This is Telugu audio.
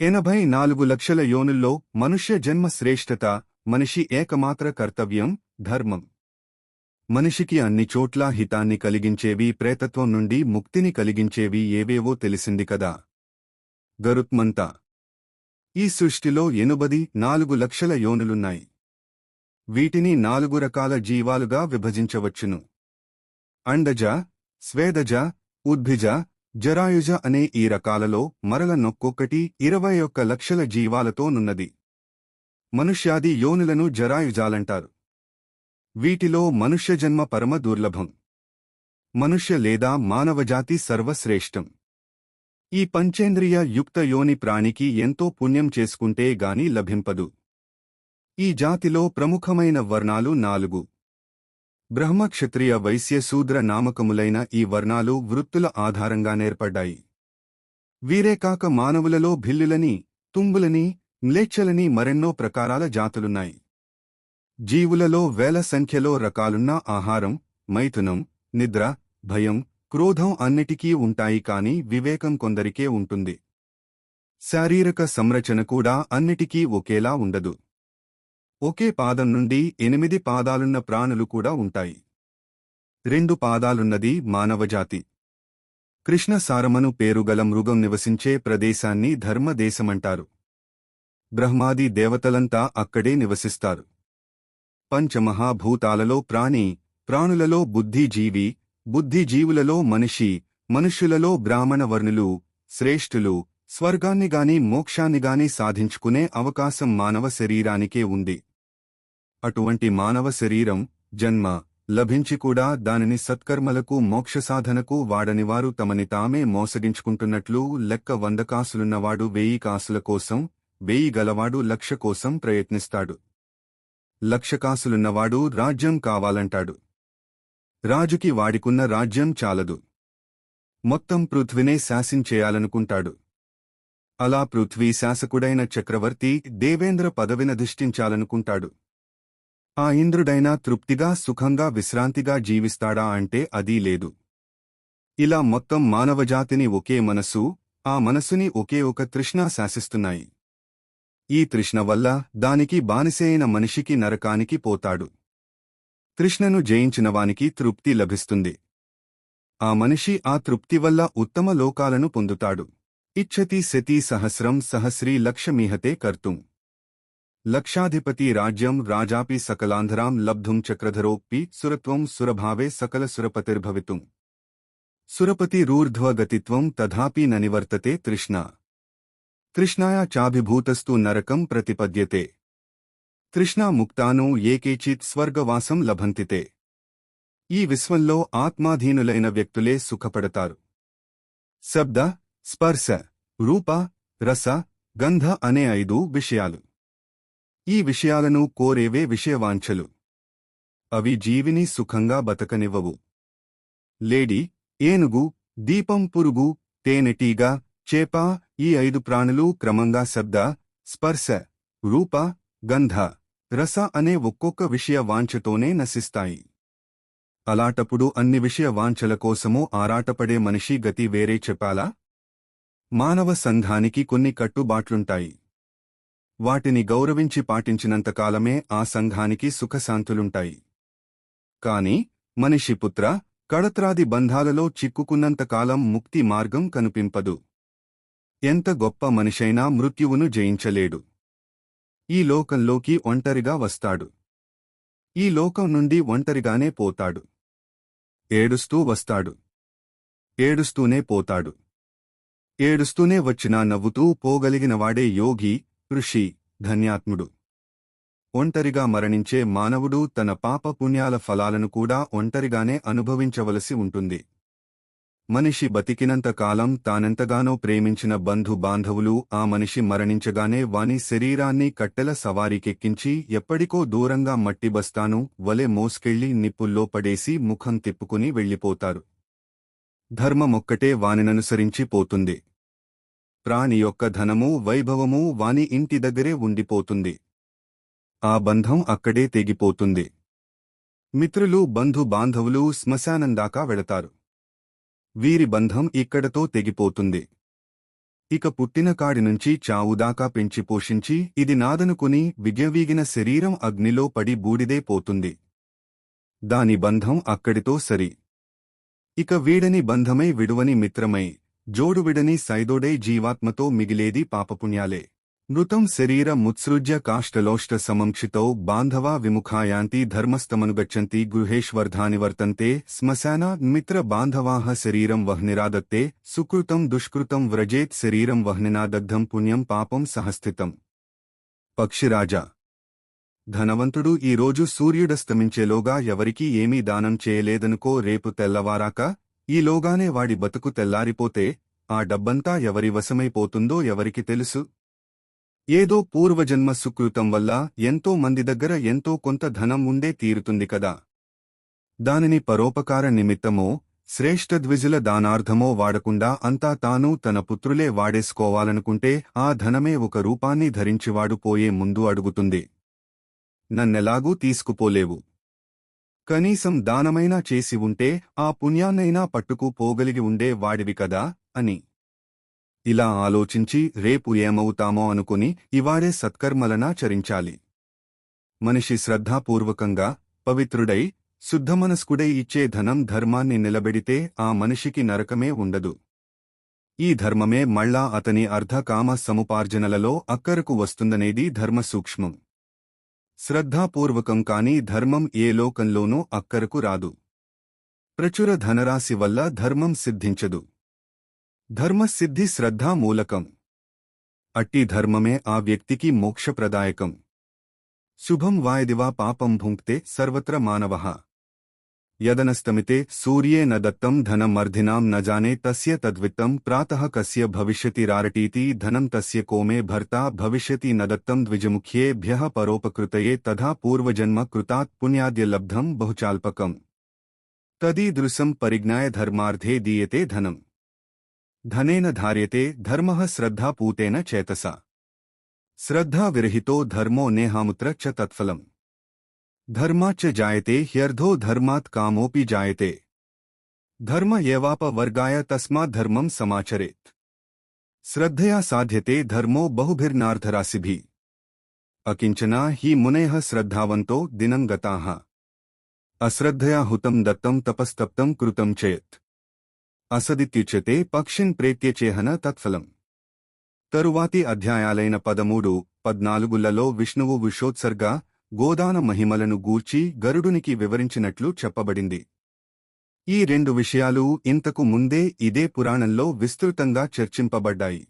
ఎనభై నాలుగు లక్షల యోనుల్లో మనుష్య జన్మ శ్రేష్ఠత మనిషి ఏకమాత్ర కర్తవ్యం ధర్మం. మనిషికి అన్ని చోట్ల హితాన్ని కలిగించేవి ప్రేతత్వం నుండి ముక్తిని కలిగించేవి ఏవేవో తెలిసింది కదా. గరుత్మంత. ఈ సృష్టిలో ఎనుబది నాలుగు లక్షల యోనులున్నాయి. వీటిని నాలుగు రకాల జీవాలుగా విభజించవచ్చును. అండజ స్వేదజ ఉద్భిజ జరాయుజ అనే ఈ రకాలలో మరల నొక్కొక్కటి ఇరవై ఒక్క లక్షల జీవాలతో నున్నది. మనుష్యాది యోనులను జరాయుజాలంటారు. వీటిలో మనుష్య జన్మ పరమ దుర్లభం. మనుష్య లేదా మానవజాతి సర్వశ్రేష్టం. ఈ పంచేంద్రియ యుక్త యోని ప్రాణికి ఎంతో పుణ్యం చేసుకుంటే గాని లభింపదు. ఈ జాతిలో ప్రముఖమైన వర్ణాలు నాలుగు. బ్రహ్మక్షత్రియ వైశ్యశూద్ర వైశ్య శూద్ర నామకములైన ఈ వర్ణాలు వృత్తుల ఆధారంగా నేర్పడ్డాయి. వీరేకాక మానవులలో భిల్లులని తుంబులని మ్లేచ్ఛలని మరెన్నో ప్రకారాల జాతులున్నాయి. జీవులలో వేల సంఖ్యలో రకాలున్న ఆహారం మైథునం నిద్ర భయం క్రోధం అన్నిటికీ ఉంటాయి కాని వివేకం కొందరికే ఉంటుంది. శారీరక సంరచన కూడా అన్నిటికీ ఒకేలా ఉండదు. ఒకే పాదం నుండి ఎనిమిది పాదాలున్న ప్రాణులు కూడా ఉంటాయి. రెండు పాదాలున్నది మానవజాతి. కృష్ణ సారమను పేరుగల మృగం నివసించే ప్రదేశాన్ని ధర్మదేశమంటారు. బ్రహ్మాది దేవతలంతా అక్కడే నివసిస్తారు. పంచమహాభూతాలలో ప్రాణి ప్రాణులలో బుద్ధిజీవి బుద్ధిజీవులలో మనిషి మనుష్యులలో బ్రాహ్మణ వర్ణులు శ్రేష్ఠులు స్వర్గాన్నిగాని మోక్షాన్నిగాని సాధించుకునే అవకాశం మానవ శరీరానికే ఉంది. అటువంటి మానవ శరీరం జన్మ లభించి కూడా దానిని సత్కర్మలకు మోక్షసాధనకు వాడనివారు తమని తామే మోసగించుకుంటున్నట్లు లెక్క వంద కాసులున్నవాడు వెయ్యి కాసుల కోసం వెయ్యి గలవాడు లక్ష కోసం ప్రయత్నిస్తాడు. లక్ష కాసులున్నవాడు రాజ్యం కావాలంటాడు. రాజుకి వాడికున్న రాజ్యం చాలదు. మొత్తం పృథ్వినే శాసించేయాలనుకుంటాడు. అలా పృథ్వీ శాసకుడైన చక్రవర్తి దేవేంద్ర పదవినధిష్ఠించాలనుకుంటాడు ఆ ఇంద్రుడైనా తృప్తిగా సుఖంగా విశ్రాంతిగా జీవిస్తాడా అంటే అదీ లేదు. ఇలా మొత్తం మానవజాతిని ఒకే మనసు ఆ మనసుని ఒకే ఒక తృష్ణ శాసిస్తున్నాయి. ఈ తృష్ణ వల్ల దానికి బానిసైన మనిషికి నరకానికి పోతాడు. తృష్ణను జయించినవానికి తృప్తి లభిస్తుంది. ఆ మనిషి ఆ తృప్తి వల్ల ఉత్తమ లోకాలను పొందుతాడు. ఇచ్చతి శతి సహస్రం సహస్రీ లక్షమీహతే కర్తుం. లక్షాధిపతి రాజ్యం రాజాపి సకలాంధరాం లబ్ధుం చక్రధరోప్పి సురత్వం సురభావే సకల సురపతిర్భవితుం సురపతిరూర్ధ్వగతిత్వం తథాపి న నివర్తతే తృష్ణ తృష్ణాయా చాభిభూతస్తు నరకం ప్రతిపద్యతే తృష్ణాముక్తాను ఏకేచిత్ స్వర్గవాసం లభంతితే ఈ విశ్వంలో ఆత్మాధీనులైన వ్యక్తులే సుఖపడతారు శబ్ద స్పర్శ రూప రస గంధ అనే ఐదు విషయాలు ఈ విషయాలను కోరేవే విషయవాంఛలు. అవి జీవిని సుఖంగా బతకనివ్వవు. లేడి ఏనుగు దీపం పురుగు తేనెటీగ చేప ఈ ఐదు ప్రాణులు క్రమంగా శబ్ద స్పర్శ రూప గంధ రస అనే ఒక్కొక్క విషయ వాంఛతోనే నశిస్తాయి. అలాటప్పుడు అన్ని విషయ వాంఛల కోసమూ ఆరాటపడే మనిషి గతి వేరే చెప్పాలా? మానవ సంఘానికి కొన్ని కట్టుబాట్లుంటాయి. వాటిని గౌరవించి పాటించినంతకాలమే ఆ సంఘానికి సుఖశాంతులుంటాయి. కాని మనిషి పుత్ర కడత్రాది బంధాలలో చిక్కుకున్నంతకాలం ముక్తి మార్గం కనుపింపదు. ఎంత గొప్ప మనిషైనా మృత్యువును జయించలేడు. ఈ లోకంలోకి ఒంటరిగా వస్తాడు. ఈ లోకం నుండి ఒంటరిగానే పోతాడు. ఏడుస్తూ వస్తాడు. ఏడుస్తూనే పోతాడు. ఏడుస్తూనే వచ్చినా నవ్వుతూ పోగలిగినవాడే యోగి ఋషి ధన్యాత్ముడు. ఒంటరిగా మరణించే మానవుడు తన పాప పుణ్యాల ఫలాలను కూడా ఒంటరిగానే అనుభవించవలసి ఉంటుంది. మనిషి బతికినంత కాలం తానెంతగానో ప్రేమించిన బంధు బాంధవులు ఆ మనిషి మరణించగానే వాని శరీరాన్ని కట్టెల సవారీకెక్కించి ఎప్పటికో దూరంగా మట్టిబస్తాను వలె మోసుకెళ్ళి నిప్పుల్లో పడేసి ముఖం తిప్పుకుని వెళ్ళిపోతారు. ధర్మమొక్కటే వానిననుసరించి పోతుంది. ప్రాణి యొక్క ధనము వైభవము వాని ఇంటి దగ్గరే ఉండిపోతుంది. ఆ బంధం అక్కడే తెగిపోతుంది. మిత్రులు బంధు బాంధవులు శ్మశానందాకా వెళతారు. వీరి బంధం ఇక్కడతో తెగిపోతుంది. ఇక పుట్టిన కాడి నుంచి చావుదాకా పెంచి పోషించి ఇది నాదనుకుని విగవీగిన శరీరం అగ్నిలో పడి బూడిదే పోతుంది. దాని బంధం అక్కడితో సరి. ఇక వీడని బంధమై విడువని మిత్రమై జోడు విడని సైదోడై జీవాత్మతో మిగిలేది పాపపుణ్యాలే. మృతం శరీర ముత్సృజ్య కాష్టలోష్ట సమంక్షితౌ బాంధవా విముఖాయాంతి ధర్మస్తమనుగచ్చంతి గృహేశ్వర్ధాని వర్తంతే శ్మశాన మిత్ర బాంధవాః శరీరం వహ్నిరాదత్తే సుకృతం దుష్కృతం వ్రజేత్ శరీరం వహ్నినాదగ్ధం పుణ్యం పాపం సహస్థితం. పక్షిరాజా. ధనవంతుడు ఈ రోజు సూర్యుడస్తమించేలోగా ఎవరికీ ఏమీ దానం చేయలేదనుకో రేపు తెల్లవారాక ఈలోగానే వాడి బతుకు తెల్లారిపోతే ఆ డబ్బంతా ఎవరి వశమైపోతుందో ఎవరికి తెలుసు? ఏదో పూర్వజన్మ సుకృతం వల్ల ఎంతో మంది దగ్గర ఎంతో కొంత ధనం ఉండే తీరుతుంది కదా. దానిని పరోపకార నిమిత్తమో శ్రేష్ఠద్విజుల దానార్థమో వాడకుండా అంతా తాను తన పుత్రులే వాడేసుకోవాలనుకుంటే ఆ ధనమే ఒక రూపాన్ని ధరించివాడు పోయే ముందు అడుగుతుంది. నన్నెలాగూ తీసుకుపోలేవు. కనీసం దానమైనా చేసి ఉంటే ఆ పుణ్యాన్నైనా పట్టుకు పోగలిగి ఉండే వాడివి కదా అని. ఇలా ఆలోచించి రేపు ఏమవుతామో అనుకుని ఇవాడే సత్కర్మలనాచరించాలి మనిషి శ్రద్ధాపూర్వకంగా పవిత్రుడై శుద్ధమనస్కుడై ఇచ్చే ధనం ధర్మాన్ని నిలబెడితే ఆ మనిషికి నరకమే ఉండదు. ఈ ధర్మమే మళ్ళా అతని అర్ధకామ సముపార్జనలలో అక్కరకు వస్తుందనేది ధర్మసూక్ష్మం. శ్రద్ధాపూర్వకం కాని ధర్మం ఏ లోకంలోనూ అక్కరకు రాదు. ప్రచుర ధనరాశి వల్ల ధర్మం సిద్ధించదు. ధర్మసిద్ధి శ్రద్ధా మూలకం. అట్టి ధర్మమే ఆ వ్యక్తికి మోక్షప్రదాయకం. శుభం వాయదివా పాపం భుంక్తే సర్వత్ర మానవః. यदनस्तमिते सूर्ये न दत्तम धनम अर्धिनाम न जाने तस्य तद्वित्तं प्रातः कस्य भविष्यतिरारटीति धनम तस्य कोमे भर्ता भविष्यति न दत्तम द्विजमुखिये भ्य परोपकृत तथा पूर्वजन्म कृता पुण्याद्य लब्धम बहुचापकम तदीदृशम परिज्ञा धर्मार्धे दीयते धनम। धनेन धार्यते, धर्म श्रद्धापूतेन चेतसा। श्रद्धा विरहितो धर्मो नेहामुत्र च तत्फलम। చ తత్ఫలం ధర్మాచ్చ జాయతే హ్యర్థో ధర్మాత్ కామోపి జాయతే ధర్మ ఏవాప వర్గాయ తస్మాద్ధర్మం సమాచరేత్ శ్రద్ధయా సాధ్యతే ధర్మో బహుభిర్నార్ధరాశిభి అకించనా హి మునయః శ్రద్ధావంతో దినం గతాః అశ్రద్ధయా హుతం దత్తం తపస్తప్తం కృతం చేత్ అసదిత్యుచ్యతే పక్షిన్ ప్రేత్యచేహన తత్ఫలం తరువాతి అధ్యాయాలైన పదమూడు పద్నాలుగులలో విష్ణువు విషోత్సర్గ గోదాన మహిమలను గూర్చి గరుడునికి వివరించినట్లు చెప్పబడింది. ఈ రెండు విషయాలు ఇంతకు ముందే ఇదే పురాణంలో విస్తృతంగా చర్చింపబడ్డాయి.